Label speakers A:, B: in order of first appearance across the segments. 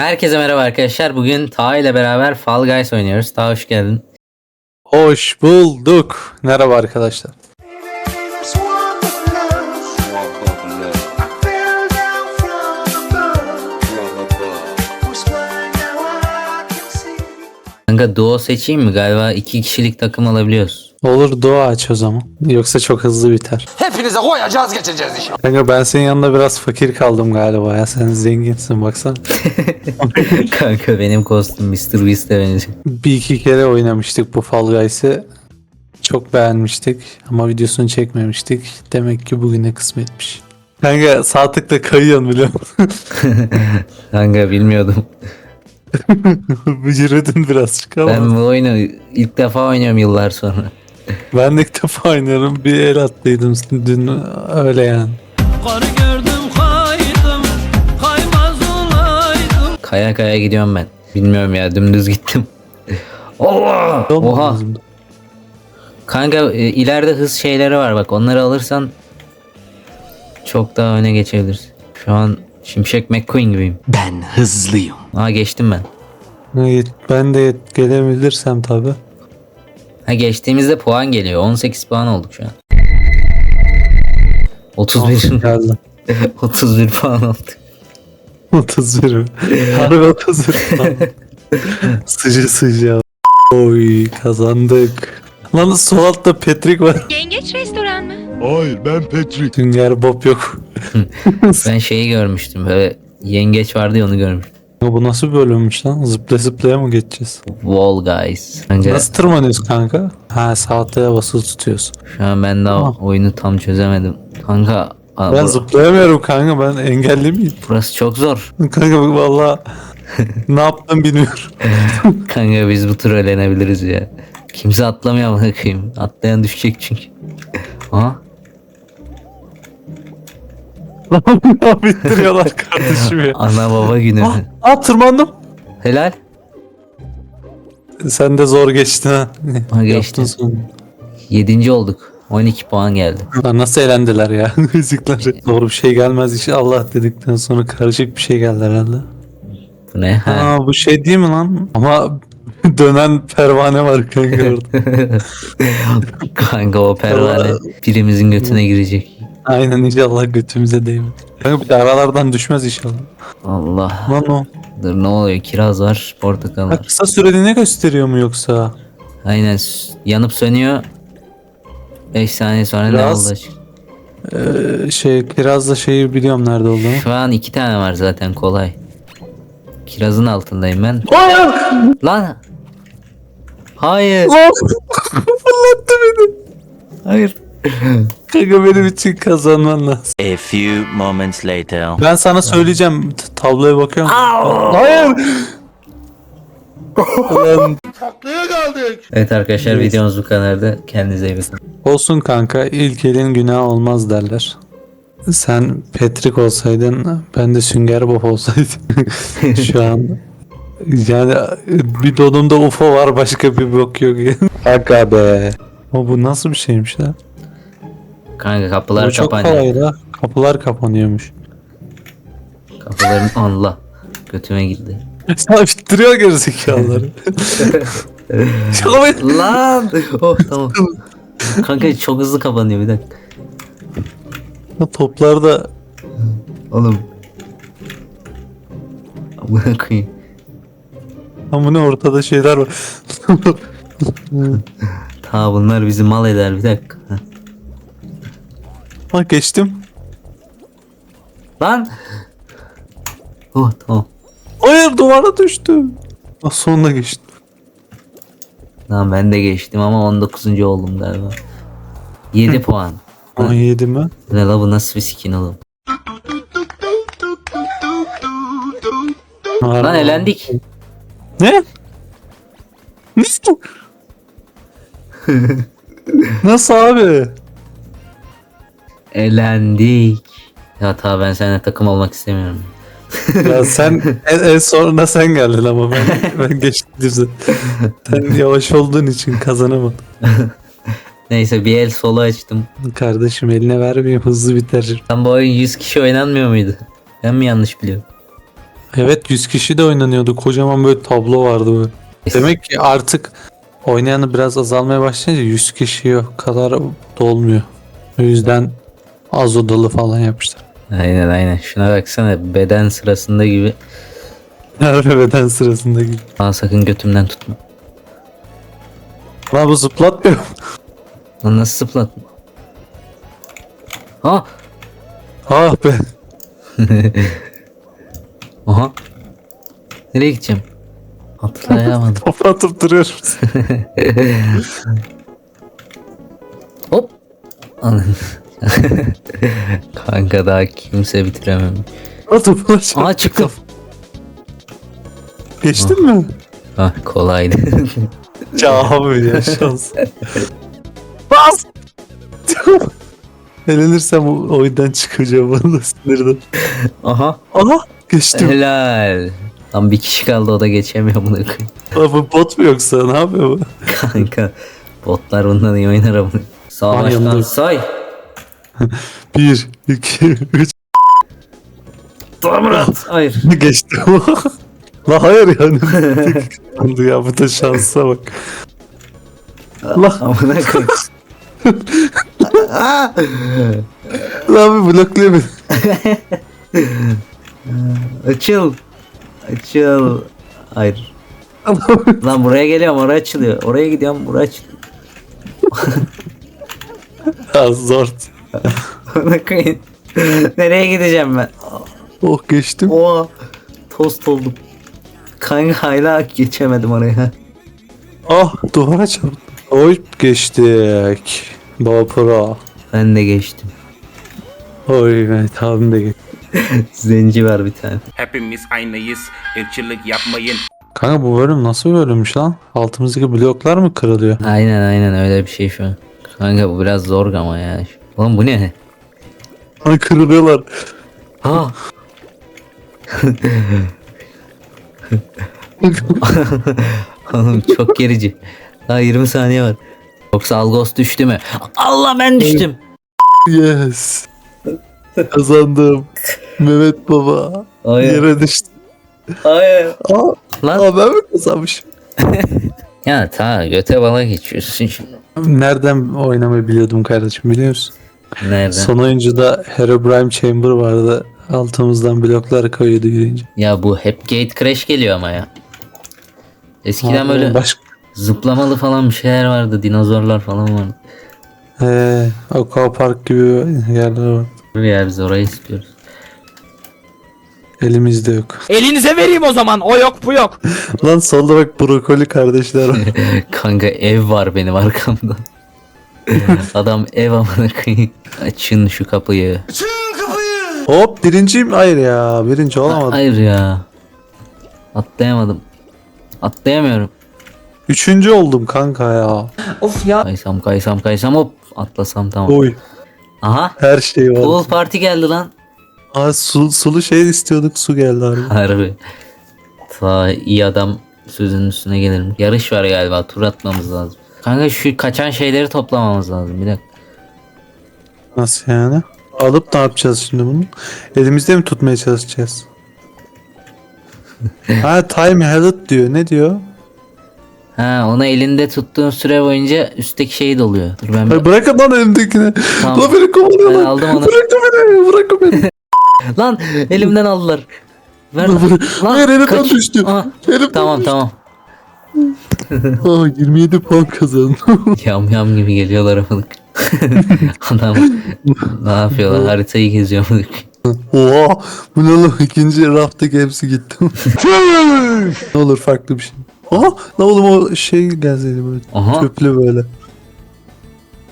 A: Herkese merhaba arkadaşlar. Bugün Taha ile beraber Fall Guys oynuyoruz. Taha hoş geldin.
B: Hoş bulduk. Merhaba arkadaşlar.
A: Kanka duo seçeyim mi? Galiba iki kişilik takım alabiliyoruz.
B: Olur dua aç o zaman. Yoksa çok hızlı biter.
C: Hepinize koyacağız geçeceğiz inşallah.
B: Kanka ben senin yanında biraz fakir kaldım galiba ya. Sen zenginsin baksana.
A: Kanka benim kostüm Mr. Beast'e benziyor.
B: Bir iki kere oynamıştık bu Fall Guys'ı. Çok beğenmiştik ama videosunu çekmemiştik. Demek ki bugüne kısmetmiş. Kanka sağ tıkla kayıyorsun biliyor musun?
A: Kanka bilmiyordum.
B: Yürüdün birazcık ama.
A: Ben
B: Ben,
A: bu oyunu ilk defa oynuyorum yıllar sonra.
B: De ilk defa oynuyorum. Bir el attıydım dün öyle yani.
D: Karı gördüm kaydım Kaymaz olaydım
A: Kaya kaya gidiyorum ben. Bilmiyorum ya dümdüz gittim. Allah! Oha! Kanka e, ileride hız şeyleri var bak onları alırsan çok daha öne geçebilirsin. Şu an Şimşek McQueen gibiyim.
C: Ben hızlıyım.
A: Aa geçtim ben.
B: Evet, Ben de gelebilirsem tabi.
A: Ha geçtiğimizde puan geliyor. 18 puan olduk şu an. 31
B: Geldi.
A: 31 puan olduk.
B: 31 mi? Harbi 31 falan. sıcı sıcı. Oy kazandık. Lan sol altta Patrick var.
E: Yengeç restoran mı?
B: Sünger Bob yok.
A: Ben şeyi görmüştüm. Böyle yengeç vardı ya onu görmüştüm.
B: Bu nasıl bir bölümmüş lan? Zıplaya zıplaya mı geçeceğiz?
A: Wall Guys. Kanka,
B: Nasıl tırmanıyoruz kanka? Ha saate basılı tutuyoruz.
A: şu an ben daha
B: Tamam.
A: oyunu tam çözemedim. Kanka aa,
B: Ben
A: bur-
B: zıplayamıyorum kanka ben engelli miyim?
A: burası çok zor.
B: Kanka valla ne yaptım bilmiyorum.
A: Kanka biz bu tur öğrenebiliriz ya. Kimse atlamıyor ama koyayım. Atlayan düşecek çünkü. Aha.
B: Lan bittiriyorlar kardeşim ya.
A: Ana baba günü.
B: Ah, ah tırmandım.
A: Helal.
B: Sen de zor geçtin ha.
A: Ha,
B: sonra.
A: Yedinci olduk. 12 puan geldi.
B: Lan nasıl eğlendiler ya müzikler. Doğru bir şey gelmez inşallah dedikten sonra karışık bir şey geldi herhalde.
A: Bu ne? Ha.
B: Aa bu şey değil mi lan? Ama dönen pervane var kanka orada.
A: Kanka o pervane birimizin götüne girecek.
B: Aynen inşallah götümüze değmez. Kanka bir de aralardan düşmez inşallah.
A: Allah.
B: Lan o.
A: Dur ne oluyor? Kiraz var, portakal
B: Ha,
A: var.
B: kısa süreliğine gösteriyor mu yoksa?
A: Aynen s- yanıp sönüyor. 5 saniye sonra ne
B: Kiraz.
A: oldu?
B: Ee, şey kiraz da şeyi biliyorum nerede olduğunu.
A: Şu an iki tane var zaten kolay. Kirazın altındayım ben. Lan! Hayır.
B: Lan! Fırlattı beni.
A: Hayır.
B: Kanka benim için kazanman lazım.
F: A few moments later.
B: Ben sana söyleyeceğim. T- Tabloya bakıyorum. Hayır. Lan,
A: Evet arkadaşlar videomuz bu kadardı. Kendinize iyi bakın.
B: olsun kanka. İlk elin günah olmaz derler. Sen Patrick olsaydın ben de Sünger Bob olsaydım. Şu an yani bir donumda UFO var başka bir bok yok. Aga be. Ama bu nasıl bir şeymiş lan?
A: Kanka kapılar
B: Bu çok
A: kapanıyor.
B: kolay la. Kapılar kapanıyormuş.
A: Kapıların Allah. Götüme girdi.
B: Sana bittiriyor gerizekalıları. Şaka.
A: Lan! Oh tamam. Kanka çok hızlı kapanıyor bir dakika.
B: Toplar da
A: Oğlum. Amına koyayım.
B: ama ne ortada şeyler var.
A: Ta bunlar bizi mal eder bir dakika.
B: Bak geçtim.
A: Lan! Oh tamam.
B: Hayır duvara düştüm. Ah, sonunda geçtim.
A: Tamam ben de geçtim ama 19. oldum galiba. 7 puan.
B: Ama yedim ben.
A: Ne la bu nasıl bir skin oğlum? Lan elendik.
B: Ne? Ne? Nasıl abi?
A: Elendik. Ya ta ben seninle takım olmak istemiyorum.
B: Ya sen en, en sonuna sen geldin ama ben ben geçtim düze. Sen yavaş olduğun için kazanamadın.
A: Neyse bir el solo açtım.
B: Kardeşim eline vermeyeyim hızlı biter.
A: Tam bu oyun 100 kişi oynanmıyor muydu? Ben mi yanlış biliyorum?
B: Evet 100 kişi de oynanıyordu. Kocaman böyle tablo vardı böyle. Demek ki artık oynayanı biraz azalmaya başlayınca 100 kişiye kadar dolmuyor. O yüzden az odalı falan yapmışlar.
A: Aynen aynen. Şuna baksana beden sırasında gibi.
B: Her beden sırasında gibi.
A: Aa sakın götümden tutma.
B: Lan bu zıplatmıyor.
A: Lan nasıl zıplatma? Ha!
B: ah be.
A: Aha. Nereye gideceğim? Atlayamadım.
B: Topu atıp duruyorum.
A: Hop. Anam. Kanka daha kimse bitiremem.
B: Atıp aşağı.
A: Aa çıktım.
B: Geçtin mi?
A: Ah kolaydı.
B: Ya abi ya şans. Bas! Elenirsem o oyundan çıkacağım valla sinirden.
A: Aha.
B: Aha geçtim.
A: Helal. Lan bir kişi kaldı o da geçemiyor bunu.
B: Abi bot mu yoksa ne yapıyor bu?
A: Kanka botlar bundan iyi oynar ama. Sağ baştan
B: yanında-
A: say.
B: 1, 2, 3
A: Murat. Hayır.
B: geçtim. La hayır yani. Oldu ya bu da şansa bak. La,
A: Amına
B: la abi blokluyor beni.
A: Açıl. Açıl. Hayır. Lan buraya geliyorum oraya açılıyor. Oraya gidiyorum buraya açılıyor.
B: Ya zor.
A: Nereye gideceğim ben?
B: Oh geçtim.
A: Oha. Tost oldum. Kanka hala geçemedim oraya.
B: Ah duvara çarptım. Oy geçtik. Baba pro.
A: Ben de geçtim.
B: Oy evet abim de geçti.
A: Zenci var bir tane.
E: Hepimiz aynıyız. Irkçılık yapmayın.
B: Kanka bu bölüm nasıl bir bölümmüş lan? Altımızdaki bloklar mı kırılıyor?
A: Aynen aynen öyle bir şey şu an. Kanka bu biraz zor ama ya. Oğlum bu ne?
B: Ay kırılıyorlar.
A: Ha. Oğlum çok gerici. Daha 20 saniye var. Yoksa Algos düştü mü? Allah ben düştüm.
B: Yes. Kazandım. Mehmet baba.
A: Hayır.
B: Yere düştü.
A: Hayır.
B: Aa,
A: Lan.
B: aa ben mi kazanmışım?
A: Ya ta göte bala geçiyorsun şimdi.
B: Nereden oynamayı biliyordum kardeşim biliyor musun?
A: Nereden?
B: Son oyuncuda Herobrine Chamber vardı. Altımızdan bloklar koyuyordu yürüyünce.
A: Ya bu hep gate crash geliyor ama ya. Eskiden
B: Aa,
A: böyle
B: Başka...
A: zıplamalı falan bir şeyler vardı. Dinozorlar falan vardı.
B: He, Aqua Park gibi yerler var.
A: Ya biz orayı istiyoruz.
B: Elimizde yok.
D: Elinize vereyim o zaman. O yok bu yok.
B: Lan solda bak brokoli kardeşler var.
A: Kanka ev var benim arkamda. Adam ev amına koyayım. Açın şu kapıyı.
B: Hop birinciyim. Hayır ya birinci olamadım.
A: Hayır ya. Atlayamadım. Atlayamıyorum.
B: Üçüncü oldum kanka ya.
A: Kaysam kaysam kaysam hop atlasam tamam.
B: Oy
A: Aha.
B: her şey var.
A: Pool party geldi lan.
B: Aa, su, sulu şey istiyorduk su geldi abi.
A: Harbi. Ta iyi adam sözünün üstüne gelirim. Yarış var galiba tur atmamız lazım. Kanka şu kaçan şeyleri toplamamız lazım bir dakika.
B: Nasıl yani? Alıp ne yapacağız şimdi bunu? Elimizde mi tutmaya çalışacağız? ha time held diyor. Ne diyor?
A: Ha onu elinde tuttuğun süre boyunca üstteki şey doluyor. Dur ben bir-
B: Hayır, bırakın lan elimdekini.
A: Tamam.
B: Lan beni kovalıyorlar.
A: Ben aldım onu.
B: Bırakın beni. Bırakın beni.
A: Lan elimden aldılar. Ver.
B: Lan,
A: lan.
B: hayır, elimden
A: kaç-
B: düştü.
A: Aa,
B: Elimden
A: tamam tamam.
B: Aa, 27 puan kazandım.
A: Yam yam gibi geliyorlar amık. Adam ne yapıyorlar haritayı geziyor amık.
B: Oha. Bu ne oğlum? İkinci raftaki hepsi gitti. ne olur farklı bir şey. Aha. Ne oğlum o şey gelseydi böyle.
A: Aha.
B: Tüplü böyle.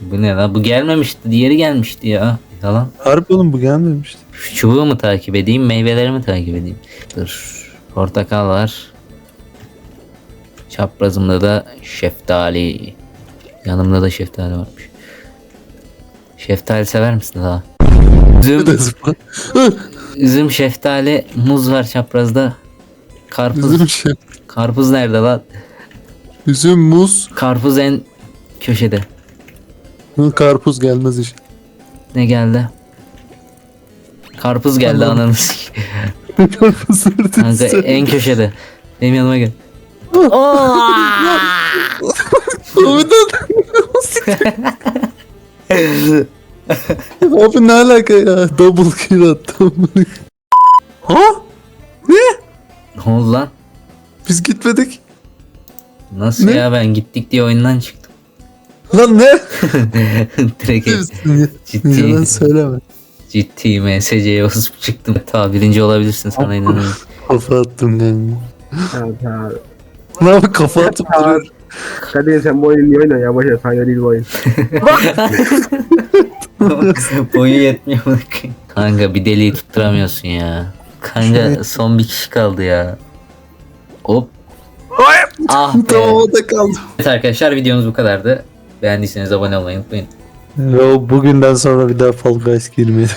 A: Bu ne lan bu gelmemişti diğeri gelmişti ya. Yalan.
B: Harbi oğlum bu gelmemişti.
A: Şu çubuğu mu takip edeyim meyveleri mi takip edeyim? Dur. Portakal var. Çaprazımda da şeftali. Yanımda da şeftali varmış. Şeftali sever misin daha? Üzüm, üzüm, şeftali, muz var çaprazda. Karpuz.
B: Üzüm şey.
A: Karpuz nerede lan?
B: Üzüm, muz,
A: Karpuz en köşede.
B: karpuz gelmez işte.
A: Ne geldi? Karpuz geldi ananı
B: Profesör
A: Kanka en köşede. Benim yanıma gel.
B: Abi ne alaka ya? Double kill attım. ha?
A: Ne oldu lan?
B: Biz gitmedik.
A: Nasıl
B: Ne?
A: ya ben gittik diye oyundan çıktım.
B: Lan ne?
A: Direkt
B: Yalan
A: ciddi,
B: söyleme.
A: ciddi MSC'ye basıp çıktım. Ta birinci olabilirsin sana inanıyorum.
B: Kafa attım kanka.
G: Evet abi.
B: Ne yapayım kafa atıp duruyor.
G: Kadir sen bu oyunu niye oynuyorsun ya? Boşver sana değil bu oyun.
A: Boyu yetmiyor. Kanka bir deliği tutturamıyorsun ya. Kanka son bir kişi kaldı ya. Hop. Ah be.
B: Tamam o da kaldı.
A: Evet arkadaşlar videomuz bu kadardı. Beğendiyseniz abone olmayı unutmayın.
B: Yo, bugünden sonra bir daha Fall Guys girmedim.